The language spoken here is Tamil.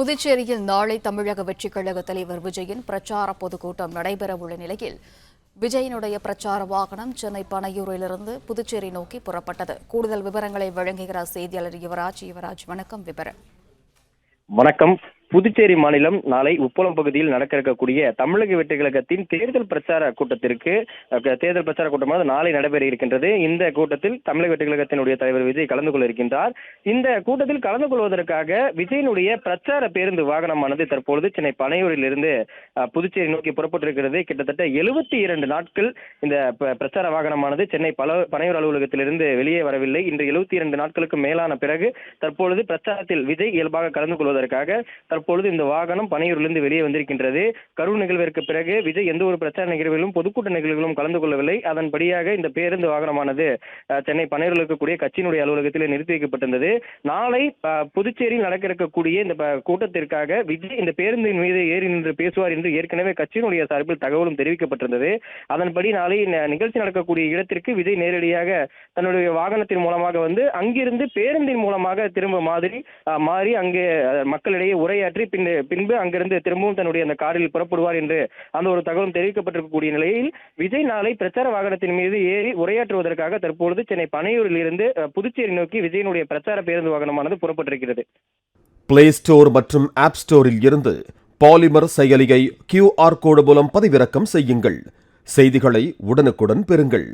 புதுச்சேரியில் நாளை தமிழக வெற்றிக் கழக தலைவர் விஜயின் பிரச்சார பொதுக்கூட்டம் நடைபெறவுள்ள நிலையில் விஜயனுடைய பிரச்சார வாகனம் சென்னை பனையூரிலிருந்து புதுச்சேரி நோக்கி புறப்பட்டது. கூடுதல் விவரங்களை வழங்குகிறார் செய்தியாளர் யுவராஜ். யுவராஜ் வணக்கம். விவரம் வணக்கம். புதுச்சேரி மாநிலம் நாளை உப்பளம் பகுதியில் நடக்க இருக்கக்கூடிய தமிழக வெற்றி கழகத்தின் தேர்தல் பிரச்சார கூட்டத்திற்கு தேர்தல் பிரச்சார கூட்டமானது நாளை நடைபெற இருக்கின்றது. இந்த கூட்டத்தில் தமிழக வெற்றி கழகத்தினுடைய தலைவர் விஜய் கலந்து கொள்ள இருக்கின்றார். இந்த கூட்டத்தில் கலந்து கொள்வதற்காக விஜயனுடைய பிரச்சார பேருந்து வாகனமானது தற்பொழுது சென்னை பனையூரில் இருந்து புதுச்சேரி நோக்கி புறப்பட்டிருக்கிறது. கிட்டத்தட்ட எழுபத்தி இரண்டு நாட்கள் இந்த பிரச்சார வாகனமானது சென்னை பல பனையூர் அலுவலகத்திலிருந்து வெளியே வரவில்லை. இன்று எழுபத்தி இரண்டு நாட்களுக்கு மேலான பிறகு தற்பொழுது பிரச்சாரத்தில் விஜய் இயல்பாக கலந்து கொள்வதற்காக தற்பொழுது இந்த வாகனம் பனையூரிலிருந்து வெளியே வந்திருக்கின்றது. கரூர் நிகழ்விற்கு பிறகு விஜய் எந்த ஒரு பிரச்சார நிகழ்விலும் பொதுக்கூட்ட நிகழ்வுகளும் கலந்து கொள்ளவில்லை. அதன்படியாக இந்த பேருந்து வாகனமானது சென்னை பனையூரில் இருக்கக்கூடிய கட்சியினுடைய அலுவலகத்தில் நிறுத்தி வைக்கப்பட்டிருந்தது. நாளை புதுச்சேரியில் நடக்க இருக்கக்கூடிய இந்த கூட்டத்திற்காக விஜய் இந்த பேருந்தின் மீது ஏறி நின்று பேசுவார் என்று ஏற்கனவே கட்சியினுடைய சார்பில் தகவலும் தெரிவிக்கப்பட்டிருந்தது. அதன்படி நாளை நிகழ்ச்சி நடக்கக்கூடிய இடத்திற்கு விஜய் நேரடியாக தன்னுடைய வாகனத்தின் மூலமாக வந்து அங்கிருந்து பேருந்தின் மூலமாக திரும்ப மாதிரி மாறி அங்கே மக்களிடையே உரைய உரையாற்றி பின் பின்பு அங்கிருந்து திரும்பவும் தன்னுடைய அந்த காரில் புறப்படுவார் என்று அந்த ஒரு தகவலும் தெரிவிக்கப்பட்டிருக்கக்கூடிய நிலையில் விஜய் நாளை பிரச்சார வாகனத்தின் மீது ஏறி உரையாற்றுவதற்காக தற்பொழுது சென்னை பனையூரில் இருந்து புதுச்சேரி நோக்கி விஜயனுடைய பிரச்சார பேருந்து வாகனமானது புறப்பட்டிருக்கிறது. பிளே ஸ்டோர் மற்றும் ஆப் ஸ்டோரில் இருந்து பாலிமர் செயலியை கியூஆர் கோடு மூலம் பதிவிறக்கம் செய்யுங்கள். செய்திகளை உடனுக்குடன் பெறுங்கள்.